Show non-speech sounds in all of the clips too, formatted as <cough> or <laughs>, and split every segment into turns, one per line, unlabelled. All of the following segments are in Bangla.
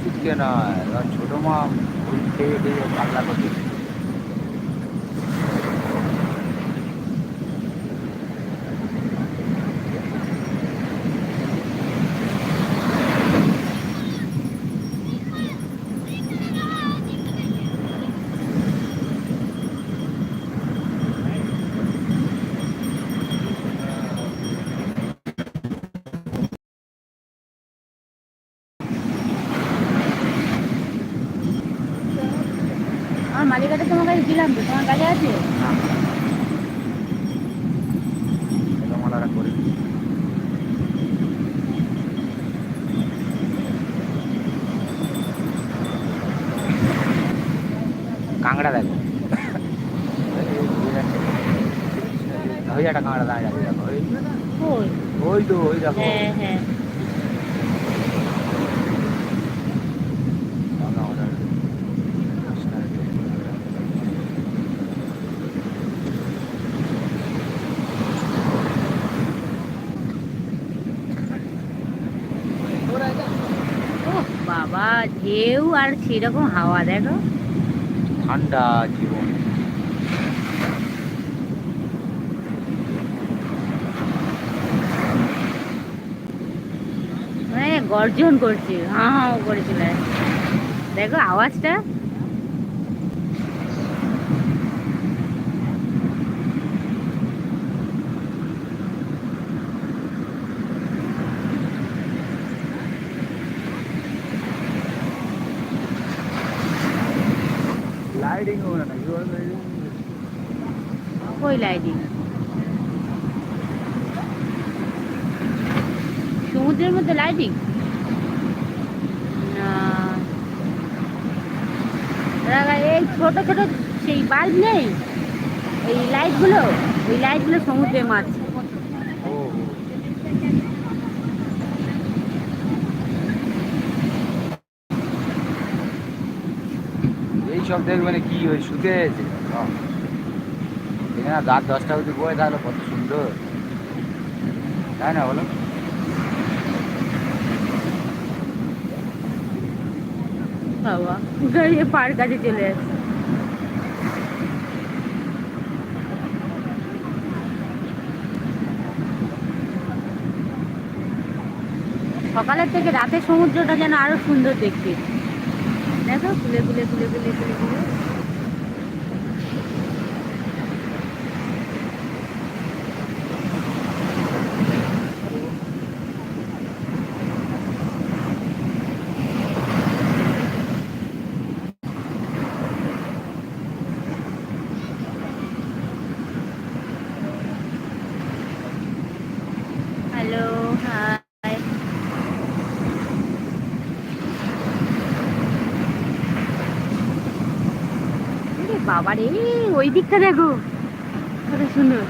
ওষুধ কেনা এবার ছোটো মা খেয়ে পাতলা করতে
মালিকাটা তোমার কাছে দিলাম তো তোমার কাছে আছে
মালারা করে কাঁকড়া দেখো ওই একটা কাঁকড়া দাঁড়িয়ে আছে দেখো ওই
ওই
ওই তো ওই দেখো
হ্যাঁ হ্যাঁ ওহ বাবা ঢেউ আর সেরকম হাওয়া দেখো।
ঠান্ডা জীবন।
মানে গর্জন করছে হাঁ হাঁ করে চলে দেখো আওয়াজটা
লাইটিং হবে না কি বলতো এই যে
কই লাইটিং সমুদ্রের মধ্যে লাইটিং? না। এই ছোট ছোট সেই বাল্ব নেই? এই লাইটগুলো ওই লাইটগুলো সমুদ্রে মাছ
ও এই সব দেখবে না কি ওই শুতে এখানে রাত দশটা অবধি বয়ে তাহলে কত সুন্দর। তাই না, বলো?
বাবা চলে সকালের থেকে রাতের সমুদ্রটা যেন আরও সুন্দর দেখতে। দেখো খুলে খুলে খুলে খুলে খুলে খুলে বাবা রে ওই দিকটা দেখো। কত সুন্দর।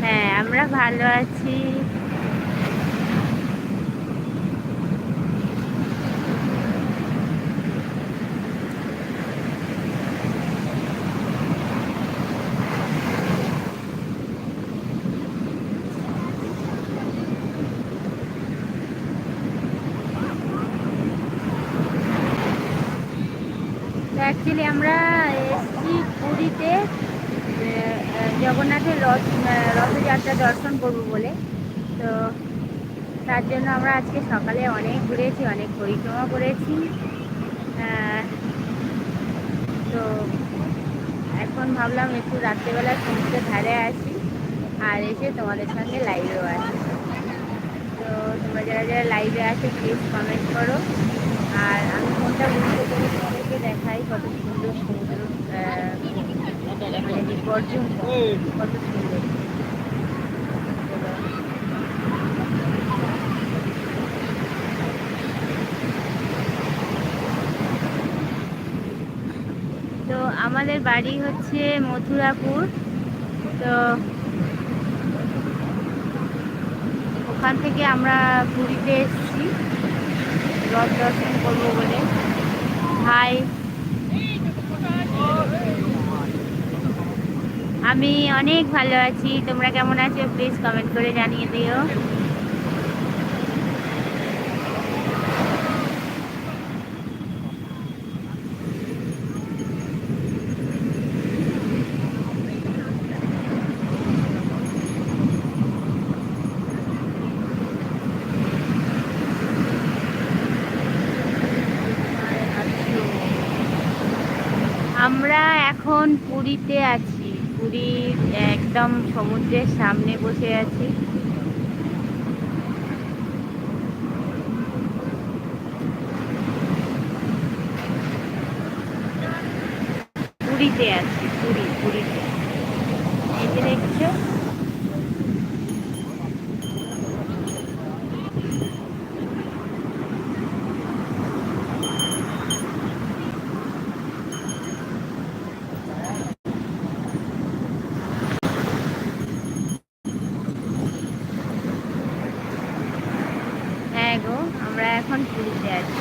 হ্যাঁ আমরা ভালো আছি অ্যাকচুয়ালি আমরা এসছি পুরীতে আহ, জগন্নাথের রথ রথযাত্রা দর্শন করব বলে। তো তার জন্য আমরা আজকে সকালে অনেক ঘুরেছি, অনেক পরিক্রমা করেছি। তো এখন ভাবলাম একটু রাত্রেবেলা সমুদ্রের ধারে আসি আর এসে তোমাদের সঙ্গে লাইভেও আসি। তো তোমরা যারা যারা লাইভে আসে প্লিজ কমেন্ট করো। আর আমি ফোনটা করে তোমাদেরকে দেখাই কত সুন্দর সমুদ্র আহ, মানে বিপর্যয় কত সুন্দর তো আমাদের বাড়ি হচ্ছে মথুরাপুর। তো ওখান থেকে আমরা পুরীতে এসেছি। রথ দর্শন করব বলে। ভাই আমি অনেক ভালো আছি। তোমরা কেমন আছো? প্লিজ কমেন্ট করে জানিয়ে দিও। আমরা এখন পুরীতে আছি। একদম সমুদ্রের সামনে বসে আছি। পুরীতে আছি পুরী পুরীতে। এই দেখছ হ্যাঁ গো আমরা এখন পুরীতে আছি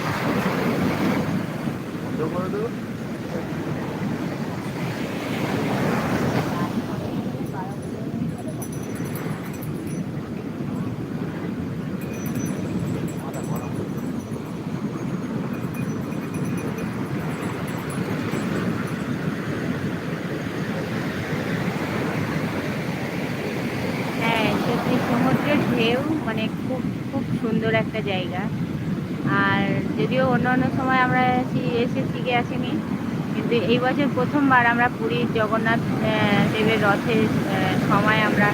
ঢেউ মানে খুব খুব সুন্দর একটা জায়গা। আর যদিও অন্য অন্য সময় আমরা এসি- শিখে আসিনি কিন্তু এই বছর প্রথমবার আমরা পুরীর জগন্নাথ দেবের রথের সময় আমরা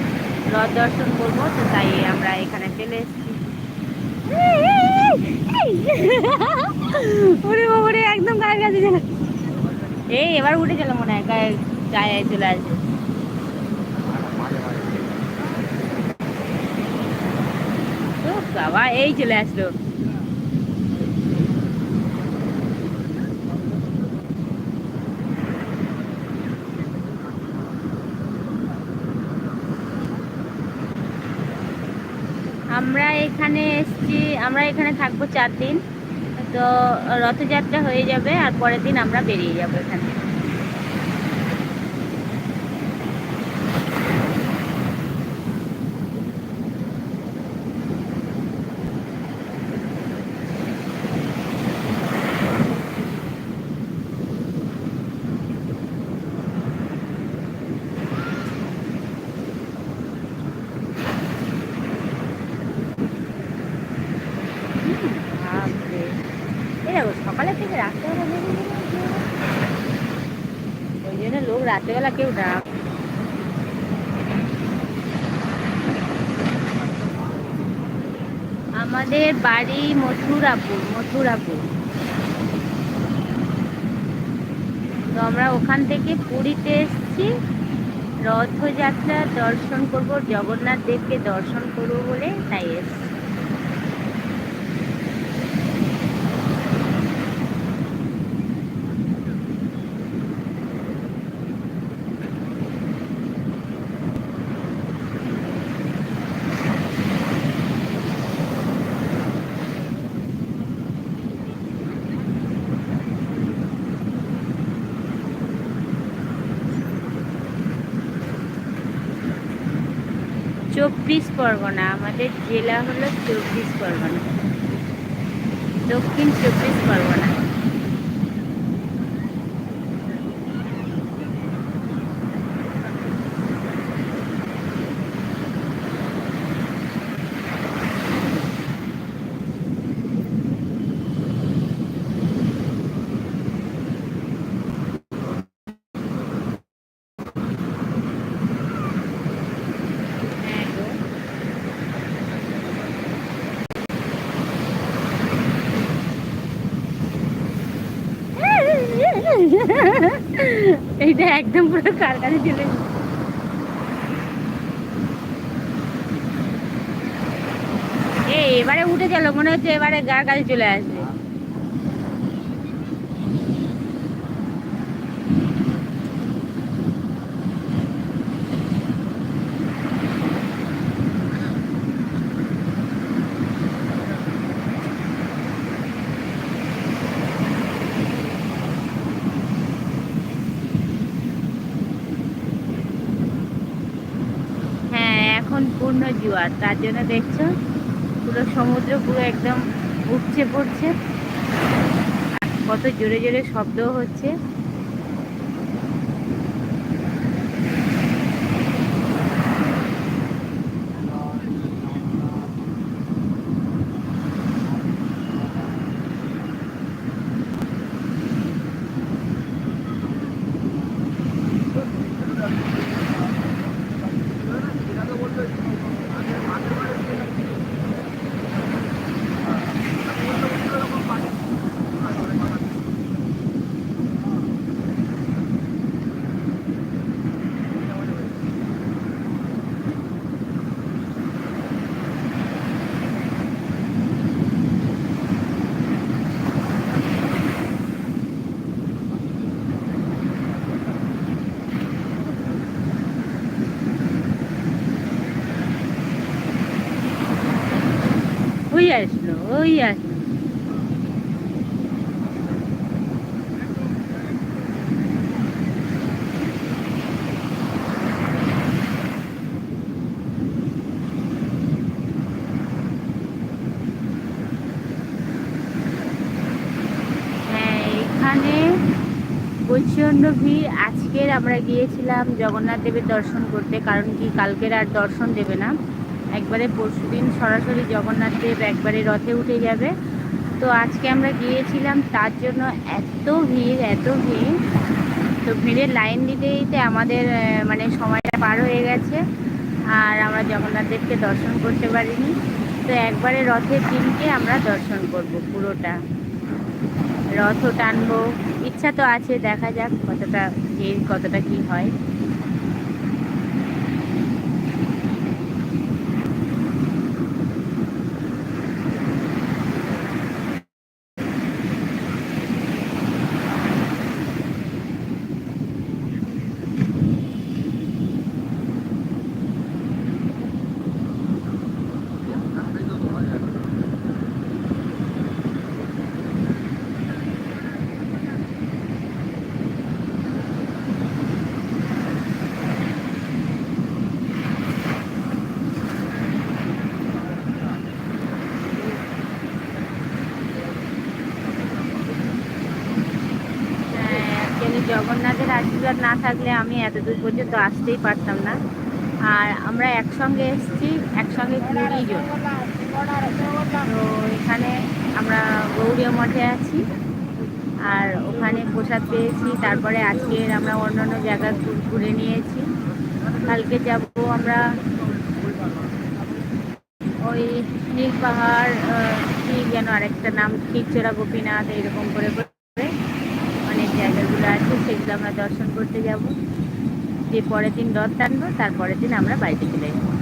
রথ দর্শন করব তো তাই আমরা এখানে চলে এসেছি। <laughs> ওরে বাবারে একদম গায়ের কাছে চলে এই এবার উঠে চলো মনে হয় গায়ে গায়ে চলে আসবে। বাবা এই চলে আসলো আমরা এখানে এসছি, আমরা এখানে থাকব চার দিন। তো রথযাত্রা হয়ে যাবে আর পরের দিন আমরা বেরিয়ে যাব এখান থেকে বাপরে এই দেখো সকালে থেকে রাত্রেবেলা লেগে গেল। ওই জন্য রাত্রেবেলা কেউ আমাদের বাড়ি মথুরাপুর মথুরাপুর। তো আমরা ওখান থেকে পুরীতে এসেছি। রথযাত্রা দর্শন করব জগন্নাথ দেবকে দর্শন করব বলে তাই এসেছি। চব্বিশ পরগনা আমাদের জেলা হলো চব্বিশ পরগনা। দক্ষিণ চব্বিশ পরগনা হ্যাঁ গো এইটা একদম পুরো কারখানে চলে এবারে উঠে গেল, মনে হচ্ছে এবারে গার কাছে চলে আসবে। জোয়ার তার জন্য দেখছ, পুরো সমুদ্র পুরো একদম উঠছে পড়ছে। কত জোরে জোরে শব্দ হচ্ছে ওই আসলো ওই হ্যাঁ এখানে প্রচণ্ড ভিড়। আজকের আমরা গিয়েছিলাম জগন্নাথ দেবের দর্শন করতে, কারণ কি কালকের আর দর্শন দেবে না। একবারে পরশুদিন সরাসরি জগন্নাথ দেব একবারে রথে উঠে যাবে। তো আজকে আমরা গিয়েছিলাম, তার জন্য এত ভিড় এত ভিড়। তো ভিড়ের লাইন দিতে দিতে আমাদের মানে সময়টা পার হয়ে গেছে। আর আমরা জগন্নাথ দেবকে দর্শন করতে পারিনি। তো একবারে রথের দিনকে আমরা দর্শন করব পুরোটা। রথও টানবো, ইচ্ছা তো আছে, দেখা যাক কতটা ভিড়, কতটা কি হয়। জগন্নাথের না থাকলে আমি এতদূর পর্যন্ত আসতেই পারতাম না। আর আমরা একসঙ্গে এসেছি, একসঙ্গে কুড়ি জন তো এখানে আমরা গৌরীয় মঠে আছি, আর ওখানে প্রসাদ পেয়েছি। তারপরে আজকের আমরা অন্যান্য জায়গা ঘুর- নিয়েছি। কালকে যাব আমরা ওই নীল পাহাড় কি যেন আরেকটা নাম, খিরচোরা গোপীনাথ, এরকম করে। জায়গাগুলো আছে সেগুলো আমরা দর্শন করতে যাব। যে পরের দিন রথ টানবো তারপরের দিন আমরা বাড়িতে চলে যাব।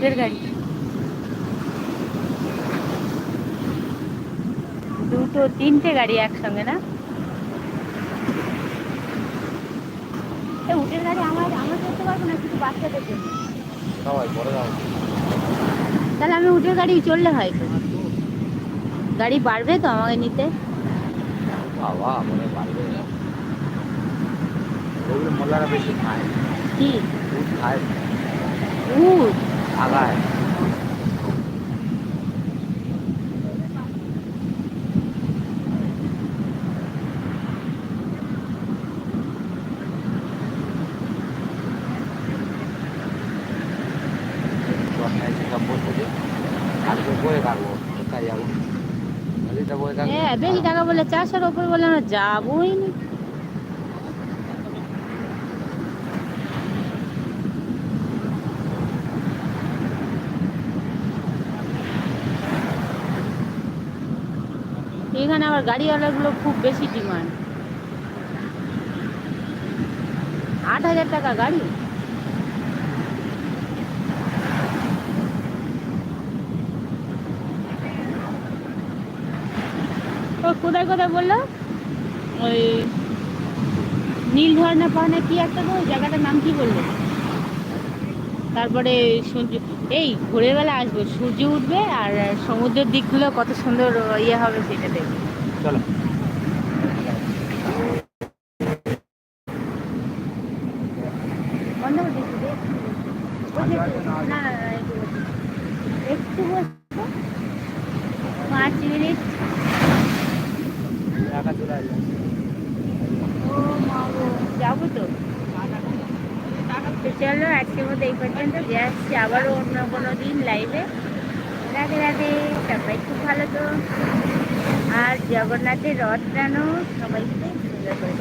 এগুলো
গাড়ি। দুটো তিনটে গাড়ি একসঙ্গে না? এ উটের গাড়ি আমার আমার করতে পারব না শুধু বাচ্চাদের জন্য। তাহলে আমি উটের গাড়ি চললে হয় তো? গাড়ি বাড়বে তো আমাকে নিতে?
বাবা মনে পারবে ওগুলো মোল্লারা বেশি খায়।
কি?
খায়। আগায়।
হ্যাঁ বেশি টাকা বলে চারশোর ওপর বলে আমরা যাবোই না। এখানে আবার গাড়িওয়ালাগুলো খুব বেশি ডিমান্ড। আট হাজার টাকা গাড়ি। কোথায় কোথায় বলল? ওই নীল ঝর্ণা পাহাড়ে কি একটা জায়গাটার নাম কি বলল? তারপরে সূর্য এই ভোরের বেলা আসব সূর্য উঠবে আর সমুদ্রের দিকগুলো কত সুন্দর ইয়ে হবে সেটা দেখবে।
চলো।
একটু-। বসবো? পাঁচ মিনিট। যাব তো। তো চলো, আজকের মতো এই পর্যন্ত যে আসছি আবারও অন্য কোনো দিন লাইভে রাধে রাধে, সবাই খুব ভালো তো। আর জগন্নাথের রথ টানো সবাইকে সুন্দর করে